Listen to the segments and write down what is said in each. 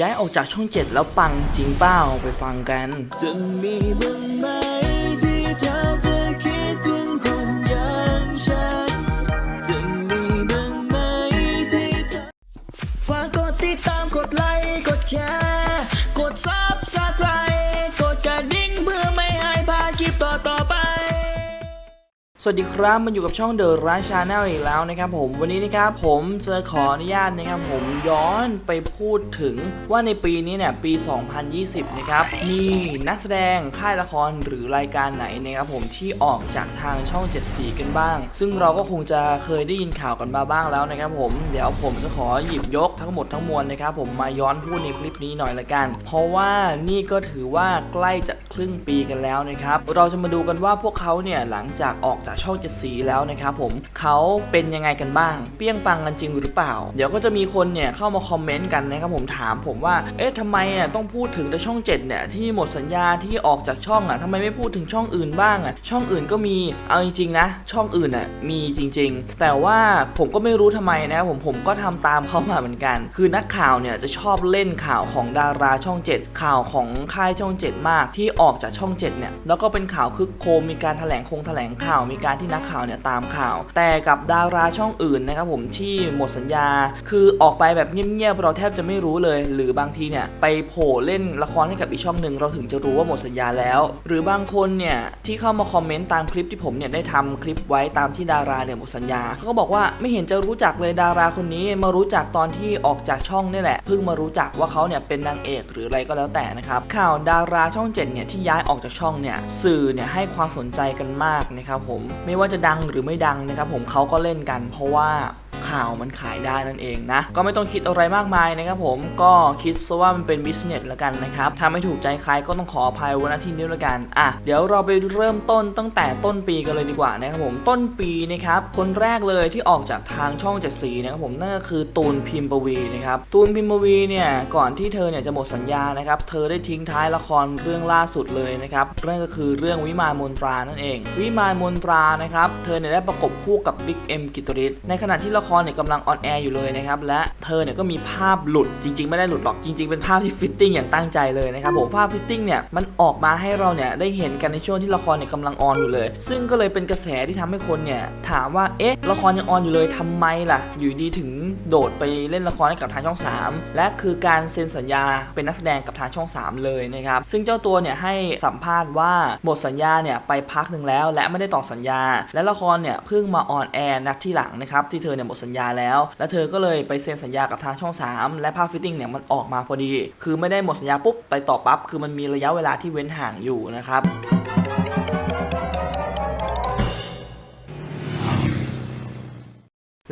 ย้ายออกจากช่องเจ็ดแล้วปังจริงเปล่าไปฟังกัน สวัสดีครับมันอยู่กับช่อง The r i g h Channel อีกแล้วนะครับผมวันนี้นะครับผมจะขออนุญาตนะครับผมย้อนไปพูดถึงว่าในปีนี้เนี่ยปี 2020 นะครับมีนักแสดงค่ายละครหรือรายการไหนนะครับผมที่ออกจากทางช่อง 7 สีกันบ้าง ซึ่งเราก็คงจะเคยได้ยินข่าวกันมาบ้างแล้วนะครับผมเดี๋ยวผมจะขอหยิบยกทั้งหมดทั้งมวลนะครับผมมาย้อนพูดในคลิปนี้หน่อยละกัน เพราะว่านี่ก็ถือว่าใกล้จะครึ่งปีกันแล้วนะครับเราจะมาดูกันว่าพวกเขาเนี่ยหลังจากออกจากช่องเจ็ดสีแล้วนะครับผมเขาเป็นยังไงกันบ้าง เปี้ยงปังกันจริงหรือเปล่า เดี๋ยวก็จะมีคนเนี่ยเข้ามาคอมเมนต์กันนะครับผมถามผมว่า เอ๊ะทำไมอะต้องพูดถึงแต่ช่อง 7 เนี่ย ที่หมดสัญญาที่ออกจากช่องอะทำไมไม่พูดถึงช่องอื่นบ้างอะ ช่องอื่นก็มี เอาจริงๆนะ ช่องอื่นอะมีจริง ๆ แต่ว่าผมก็ไม่รู้ทำไมนะครับผมผมก็ทำตามเขามาเหมือนกัน คือนักข่าวเนี่ยจะชอบเล่นข่าวของดาราช่อง 7 ข่าวของค่ายช่อง 7 มากที่ออกจากช่อง 7 เนี่ย แล้วก็เป็นข่าวคึกโครมมีการแถลงคงแถลงข่าวมีการที่นักข่าวเนี่ยตามข่าว แต่กับดาราช่องอื่นนะครับผมที่หมดสัญญา คือออกไปแบบเงียบๆเราแทบจะไม่รู้เลย หรือบางทีเนี่ยไปโผล่เล่นละครให้กับอีกช่องหนึ่งเราถึงจะรู้ว่าหมดสัญญาแล้ว หรือบางคนเนี่ยที่เข้ามาคอมเมนต์ตามคลิปที่ผมเนี่ยได้ทำคลิปไว้ตามที่ดาราเนี่ยหมดสัญญาเขาก็บอกว่าไม่เห็นจะรู้จักเลยดาราคนนี้มารู้จักตอนที่ออกจากช่องนี่แหละเพิ่งมารู้จักว่าเขาเนี่ยเป็นนางเอกหรืออะไรก็แล้วแต่นะครับข่าวดาราช่องเจ็ดเนี่ยที่ย้ายออกจากช่องเนี่ยสื่อเนี่ยให้ความสนใจกันมากนะครับผมไม่ว่าจะดังหรือไม่ดังนะครับผมเขาก็เล่นกัน เพราะว่า ข่าวมันขายได้นั่นเองนะ ก็ไม่ต้องคิดอะไรมากมายนะครับผมก็คิดซะว่ามันเป็นบิสเนสละกันนะครับถ้าไม่ถูกใจใครก็ต้องขออภัยวันนาที่นี้ละกันอะเดี๋ยวเราไปเริ่มต้นตั้งแต่ต้นปีกันเลยดีกว่านะครับผมต้นปีนะครับคนแรกเลยที่ออกจากทางช่องเจ็ดสีนะครับผมนั่นก็คือตูนพิมพ์ปวีนะครับตูนพิมพ์ปวีเนี่ยก่อนที่เธอเนี่ยจะหมดสัญญานะครับเธอได้ทิ้งท้ายละครเรื่องล่าสุดเลยนะครับนั่นก็คือเรื่องวิมานมนตรานั่นเอง วิมานมนตรานะครับเธอเนี่ยได้ประกบคู่กับบิ๊กเอ็มกิตริศในขณะที่ละครเนี่ยกำลังออนแอร์อยู่เลยนะครับและเธอเนี่ยก็มีภาพหลุดจริง ๆ ไม่ได้หลุดหรอกจริง ๆ เป็นภาพที่ฟิตติ้งอย่างตั้งใจเลยนะครับผมภาพฟิตติ้งเนี่ยมันออกมาให้เราเนี่ยได้เห็นกันในช่วงที่ละครเนี่ยกำลังออนอยู่เลย ซึ่งก็เลยเป็นกระแสที่ทำให้คนเนี่ยถามว่าเอ๊ะละครยังออนอยู่เลยทำไมล่ะ อยู่ดีถึงโดดไปเล่นละครให้กับทางช่อง 3 และคือการเซ็นสัญญาเป็นนักแสดงกับทางช่อง 3 เลยนะครับซึ่งเจ้าตัวเนี่ยให้สัมภาษณ์ว่าหมดสัญญาเนี่ยไปพักหนึ่งแล้ว และไม่ได้ต่อสัญญา และละครเนี่ยเพิ่งมาออนแอร์นัดที่หลังนะครับที่เธอเนี่ยหมดสัญญาแล้ว และเธอก็เลยไปเซ็นสัญญากับทางช่อง 3 และภาพฟิตติ้งเนี่ยมันออกมาพอดี คือไม่ได้หมดสัญญาปุ๊บไปต่อปั๊บคือมันมีระยะเวลาที่เว้นห่างอยู่นะครับ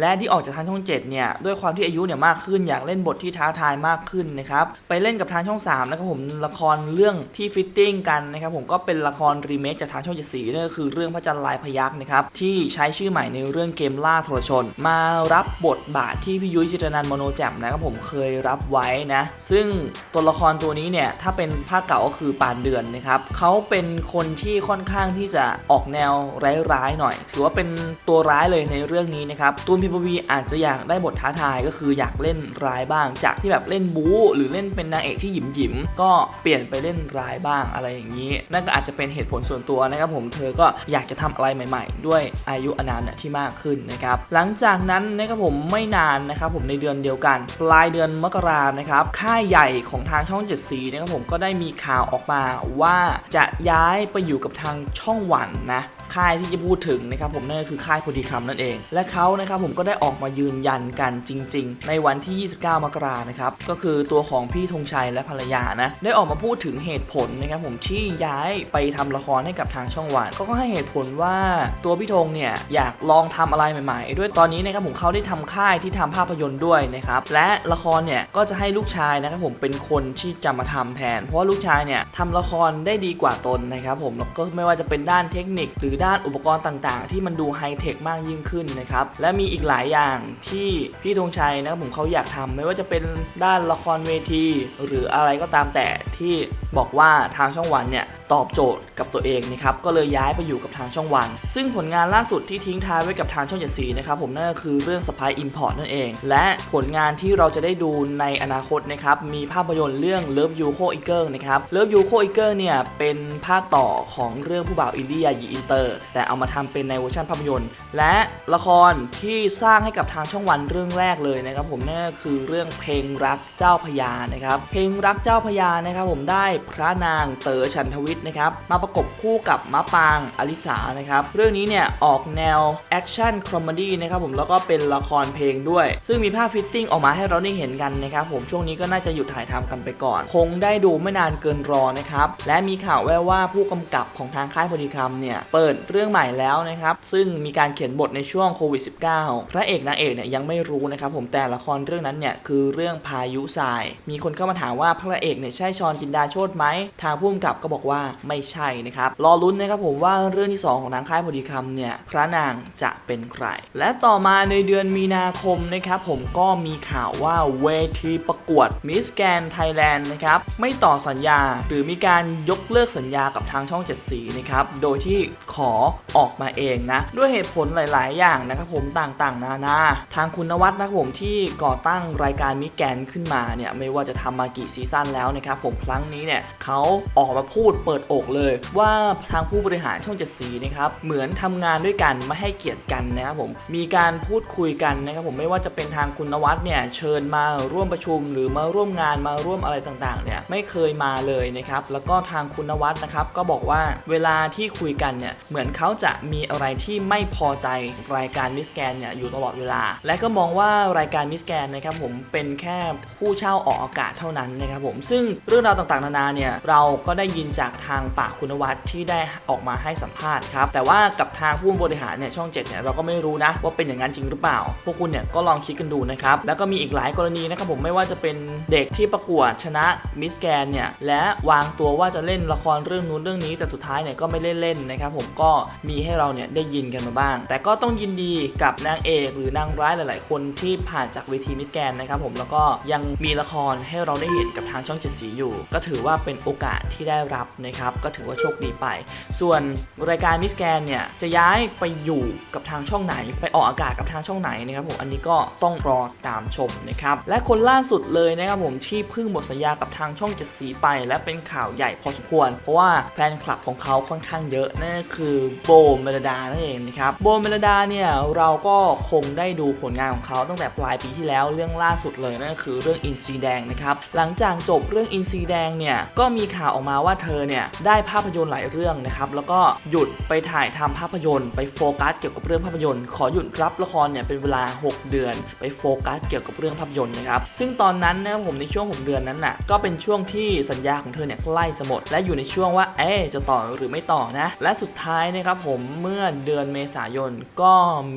และที่ออกจากทางช่อง7เนี่ยด้วยความที่อายุเนี่ยมากขึ้นอยากเล่นบทที่ท้าทายมากขึ้นนะครับไปเล่นกับทางช่อง3นะครับผมละครเรื่องที่ฟิตติ้งกันนะครับผมก็เป็นละครรีเมคจากทางช่อง7สีนั่นก็คือเรื่องพระจันทร์ลายพยักนะครับที่ใช้ชื่อใหม่ในเรื่องเกมล่าทรชน มารับบทบาทที่พี่ยุ้ยจิตรนันโมโนแจมนะครับผมเคยรับไว้นะซึ่งตัวละครตัวนี้เนี่ยถ้าเป็นภาคเก่าก็คือปานเดือนนะครับเขาเป็นคนที่ค่อนข้างที่จะออกแนวร้ายๆหน่อย ถือว่าเป็นตัวร้ายเลยในเรื่องนี้นะครับตูนพิมพ์วีอาจจะอยากได้บทท้าทายก็คืออยากเล่นร้ายบ้าง จากที่แบบเล่นบู๊หรือเล่นเป็นนางเอกที่หยิมหยิมก็เปลี่ยนไปเล่นร้ายบ้างอะไรอย่างนี้ นั่นก็อาจจะเป็นเหตุผลส่วนตัวนะครับผมเธอก็อยากจะทำอะไรใหม่ ๆ ด้วยอายุอานามเนี่ยที่มากขึ้นนะครับหลังจากนั้นนะครับผมไม่นานนะครับผมในเดือนเดียวกัน ปลายเดือนมกรานะครับค่ายใหญ่ของทางช่องเจ็ดสีนะครับผมก็ได้มีข่าวออกมาว่าจะย้ายไปอยู่กับทางช่องวันนะค่ายที่จะพูดถึงนะครับผมนั่นก็คือค่ายโพธิคำนั่นเอง และเขานะครับผมก็ได้ออกมายืนยันกันจริง ๆ ในวันที่ 29 มกรานะครับ ก็คือตัวของพี่ธงชัยและภรรยานะ ได้ออกมาพูดถึงเหตุผลนะครับผมที่ย้ายไปทำละครให้กับทางช่องวันก็ให้เหตุผลว่าตัวพี่ธงเนี่ยอยากลองทำอะไรใหม่ ๆ ด้วยตอนนี้นะครับผมเขาได้ทำค่ายที่ทำภาพยนตร์ด้วยนะครับและละครเนี่ยก็จะให้ลูกชายนะครับผมเป็นคนที่จะมาทำแทน เพราะว่าลูกชายเนี่ยทำละครได้ดีกว่าตนนะครับผมแล้วก็ไม่ว่าจะเป็นด้านเทคนิค หรือด้านอุปกรณ์ต่าง ๆ ที่มันดูไฮเทคมากยิ่งขึ้นนะครับและมีอีกหหลายอย่างที่พี่ธงชัยนะครับผมเขาอยากทำไม่ว่าจะเป็นด้านละครเวที หรืออะไรก็ตามแต่ที่บอกว่าทางช่องวันเนี่ยตอบโจทย์กับตัวเองนะครับก็เลยย้ายไปอยู่กับทางช่องวัน ซึ่งผลงานล่าสุดที่ทิ้งท้ายไว้กับทางช่องเจ็ดสีนะครับผมนั่นก็คือเรื่องสปายอิมพอร์ตนั่นเอง และผลงานที่เราจะได้ดูในอนาคตนะครับมีภาพยนตร์เรื่อง Love You Co i g e r นะครับ Love You Co i g e r เนี่ยเป็นภาคต่อของเรื่องผู้บ่าวอินเดียยีอินเตอร์ แต่เอามาทำเป็นในเวอร์ชันภาพยนตร์ และละครที่สร้างให้กับทางช่องวันเรื่องแรกเลยนะครับผมนั่นก็คือเรื่องเพลงรักเจ้าพระยานะครับเพลงรักเจ้าพระยานะครับผมได้พระนางเต๋อชันทวิทย์นะครับมาประกบคู่กับมะปางอลิสานะครับเรื่องนี้เนี่ยออกแนวแอคชั่นคอมเมดี้นะครับผมแล้วก็เป็นละครเพลงด้วย ซึ่งมีภาพฟิตติ้งออกมาให้เราได้เห็นกันนะครับผมช่วงนี้ก็น่าจะหยุดถ่ายทำกันไปก่อน คงได้ดูไม่นานเกินรอนะครับและมีข่าวแว่วว่าผู้กำกับของทางค่ายพอดีคำเนี่ยเปิดเรื่องใหม่แล้วนะครับซึ่งมีการเขียนบทในช่วงโควิด -19 พระเอกนางเอกเนี่ยยังไม่รู้นะครับผมแต่ละครเรื่องนั้นเนี่ยคือเรื่องพายุทราย มีคนเข้ามาถามว่าพระเอกเนี่ยใช่ชอนจินดาโชตไหมทางผู้กำกับก็บอกว่าไม่ใช่นะครับรอลุ้นนะครับผมว่าเรื่องที่ 2 ของทางค่ายพอดีคำเนี่ยพระนางจะเป็นใคร และต่อมาในเดือนมีนาคมนะครับผมก็มีข่าวว่าเวทีประกวดมิสแกนไทยแลนด์นะครับไม่ต่อสัญญาหรือมีการยกเลิกสัญญากับทางช่องเจ็ดสีนะครับโดยที่ขอออกมาเองนะด้วยเหตุผลหลาย ๆ อย่างนะครับผมต่างๆนานา ทางคุณนวัฒน์นะครับผมที่ก่อตั้งรายการมิแกนขึ้นมาเนี่ยไม่ว่าจะทำมากี่ซีซั่นแล้วนะครับผมครั้งนี้เนี่ยเขาออกมาพูดเปิดอกเลย ว่าทางผู้บริหารช่องเจ็ดสีนะครับเหมือนทำงานด้วยกันไม่ให้เกียรติกันนะครับผมมีการพูดคุยกันนะครับผมไม่ว่าจะเป็นทางคุณนวัฒน์เนี่ยเชิญมาร่วมประชุม หรือมาร่วมงานมาร่วมอะไรต่างๆเนี่ยไม่เคยมาเลยนะครับแล้วก็ทางคุณนวัฒน์นะครับก็บอกว่าเวลาที่คุยกันเนี่ยเหมือนเขาจะมีอะไรที่ไม่พอใจรายการมิสแกนเนี่ยอยู่ตลอดเวลา และก็มองว่ารายการมิสแกนนะครับผมเป็นแค่ผู้เช่าออกอากาศเท่านั้นนะครับผมซึ่งเรื่องราวต่างๆนานาเนี่ยเราก็ได้ยินจากทางปากคุณวัฒน์ที่ได้ออกมาให้สัมภาษณ์ครับแต่ว่ากับทางผู้บริหารเนี่ยช่อง7เนี่ยเราก็ไม่รู้นะว่าเป็นอย่างนั้นจริงหรือเปล่า พวกคุณเนี่ยก็ลองคิดกันดูนะครับแล้วก็มีอีกหลายกรณีนะครับผมไม่ว่าจะเป็นเด็กที่ประกวดชนะมิสแกนเนี่ยและวางตัวว่าจะเล่นละครเรื่องนู้นเรื่องนี้ แต่สุดท้ายเนี่ยก็ไม่เล่นเล่นๆนะครับผมก็มีให้เราเนี่ยได้ยินกันมาบ้าง แต่ก็ต้องยินดีกับนางเอเอกหรือนางร้ายหลาย ๆ คนที่ผ่านจากเวทีมิสแกนนะครับผมแล้วก็ยังมีละครให้เราได้เห็นกับทางช่องเจ็ดสีอยู่ ก็ถือว่าเป็นโอกาสที่ได้รับนะครับก็ถือว่าโชคดีไป ส่วนรายการมิสแกนเนี่ยจะย้ายไปอยู่กับทางช่องไหน ไปออกอากาศกับทางช่องไหนนะครับผมอันนี้ก็ต้องรอตามชมนะครับและคนล่าสุดเลยนะครับผมที่เพิ่งหมดสัญญากับทางช่องเจ็ดสีไป และเป็นข่าวใหญ่พอสมควร เพราะว่าแฟนคลับของเขาค่อนข้างเยอะนั่นคือโบเมลดานั่นเองนะครับโบเมลดาเนี่ยเราก็คงได้ดูผลงานของเขาตั้งแต่ปลายปีที่แล้วเรื่องล่าสุดเลยนั่นก็คือเรื่องอินซีแดงนะครับหลังจากจบเรื่องอินซีแดงเนี่ยก็มีข่าวออกมาว่าเธอเนี่ยได้ภาพยนตร์หลายเรื่องนะครับแล้วก็หยุดไปถ่ายทำภาพยนตร์ไปโฟกัสเกี่ยวกับเรื่องภาพยนตร์ขอหยุดรับละครเนี่ยเป็นเวลา 6 เดือน ไปโฟกัสเกี่ยวกับเรื่องภาพยนตร์นะครับซึ่งตอนนั้นนะครับผมในช่วง 6 เดือนนั้นน่ะก็เป็นช่วงที่สัญญาของเธอเนี่ยใกล้จะหมด และอยู่ในช่วงว่าเอ๊จะต่อหรือไม่ต่อนะและสุดท้ายนะครับผมเมื่อเดือนเมษายนก็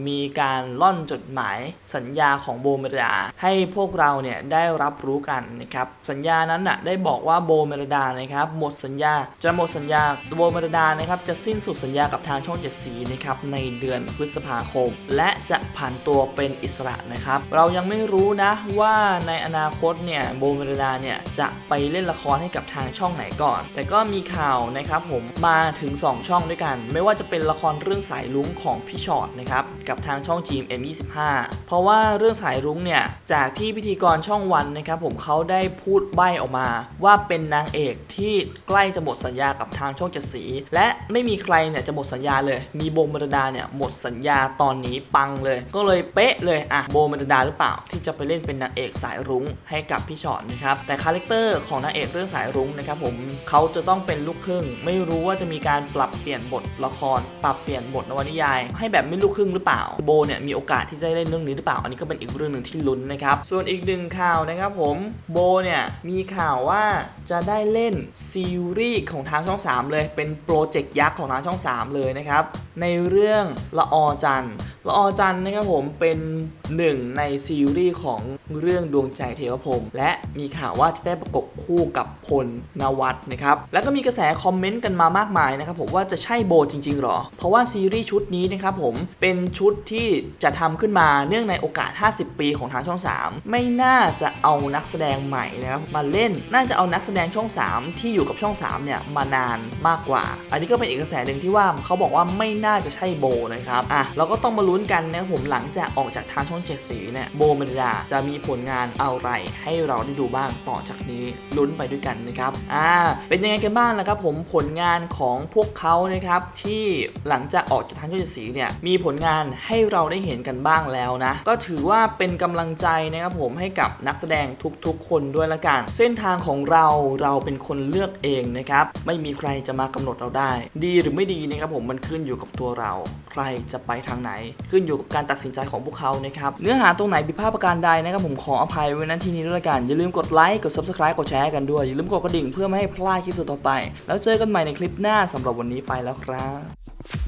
มีการล่อนจดหมายสัญญาของโบเมลดา ให้พวกเราเนี่ยได้รับรู้กันนะครับสัญญานั้นน่ะได้บอกว่าโบเมลดานะครับหมดสัญญาจะหมดสัญญาโบเมลดานะครับจะสิ้นสุดสัญญากับทางช่องเจ็ดสีนะครับในเดือนพฤษภาคม และจะผ่านตัวเป็นอิสระนะครับ เรายังไม่รู้นะว่าในอนาคตเนี่ยโบเมลดาเนี่ยจะไปเล่นละครให้กับทางช่องไหนก่อน แต่ก็มีข่าวนะครับผมมาถึง 2 ช่องด้วยกัน ไม่ว่าจะเป็นละครเรื่องสายลุ้งของพี่ชอตนะครับกับทางช่อง GMM25 เพราะว่าเรื่องสายรุ้งเนี่ย จากที่พิธีกรช่องวันนะครับผมเขาได้พูดใบ้ออกมา ว่าเป็นนางเอกที่ใกล้จะหมดสัญญากับทางช่องเจ็ดสี และไม่มีใครเนี่ยจะหมดสัญญาเลย มีโบเมลดาเนี่ยหมดสัญญาตอนนี้ปังเลย ก็เลยเป๊ะเลยอะโบเมลดาหรือเปล่า ที่จะไปเล่นเป็นนางเอกสายรุ้งให้กับพี่ชอตนะครับแต่คาแรคเตอร์ของนางเอกเรื่องสายรุ้งนะครับผมเขาจะต้องเป็นลูกครึ่ง ไม่รู้ว่าจะมีการปรับเปลี่ยนบทละคร ปรับเปลี่ยนบทนวนิยาย ให้แบบไม่ลูกครึ่งหรือเปล่าโบเนี่ยมีโอกาสที่จะได้เล่นเรื่องนี้หรือเปล่า อันนี้ก็เป็นอีกเรื่องหนึ่งที่ลุ้นนะครับ ส่วนอีกหนึ่งข่าวนะครับผมโบเนี่ยมีข่าวว่าจะได้เล่นซีรีส์ของทางช่อง 3 เลย เป็นโปรเจกต์ยักษ์ของทางช่อง 3 เลยนะครับในเรื่องละออจันละออจันนะครับผมเป็นหนึ่งในซีรีส์ของเรื่องดวงใจเทวพรมและมีข่าวว่าจะได้ประกบคู่กับพลนวัตนะครับแล้วก็มีกระแสคอมเมนต์กันมามากมายนะครับผมว่าจะใช่โบจริงๆหรอ เพราะว่าซีรีส์ชุดนี้นะครับผมเป็นชุดที่จะทำขึ้นมาเนื่องในโอกาส 50 ปีของทางช่อง 3 ไม่น่าจะเอานักแสดงใหม่นะครับมาเล่นน่าจะเอานักแสดงช่อง 3 ที่อยู่กับช่อง3เนี่ยมานานมากกว่า อันนี้ก็เป็นอีกกระแสหนึ่งที่ว่าเขาบอกว่าไม่น่าจะใช่โบนะครับอะเราก็ต้องมาลุ้นกันนะครับผมหลังจากออกจากทางช่องเจ็ดสีเนี่ยโบเมลดาจะมีผลงานอะไรให้เราได้ดูบ้างต่อจากนี้ลุ้นไปด้วยกันนะครับอ่าเป็นยังไงกันบ้างล่ะครับผมผลงานของพวกเขานะครับที่หลังจากออกจากทางช่องเจ็ดสีเนี่ยมีผลงานให้เราได้เห็นกันบ้างแล้วนะ ก็ถือว่าเป็นกำลังใจนะครับผมให้กับนักแสดงทุกๆ คนด้วยละกัน เส้นทางของเราเราเป็นคนเลือกเองนะครับไม่มีใครจะมากำหนดเราได้ ดีหรือไม่ดีนะครับผมมันขึ้นอยู่กับตัวเรา ใครจะไปทางไหน ขึ้นอยู่กับการตัดสินใจของพวกเขานะครับเนื้อหาตรงไหนผิดพลาดประการใดนะครับผมขออภัยไว้ณที่นี้ด้วยละกันอย่าลืมกดไลค์กด subscribe กดแชร์กันด้วยอย่าลืมกดกระดิ่งเพื่อไม่ให้พลาดคลิปต่อไป แล้วเจอกันใหม่ในคลิปหน้าสำหรับวันนี้ไปแล้วครับ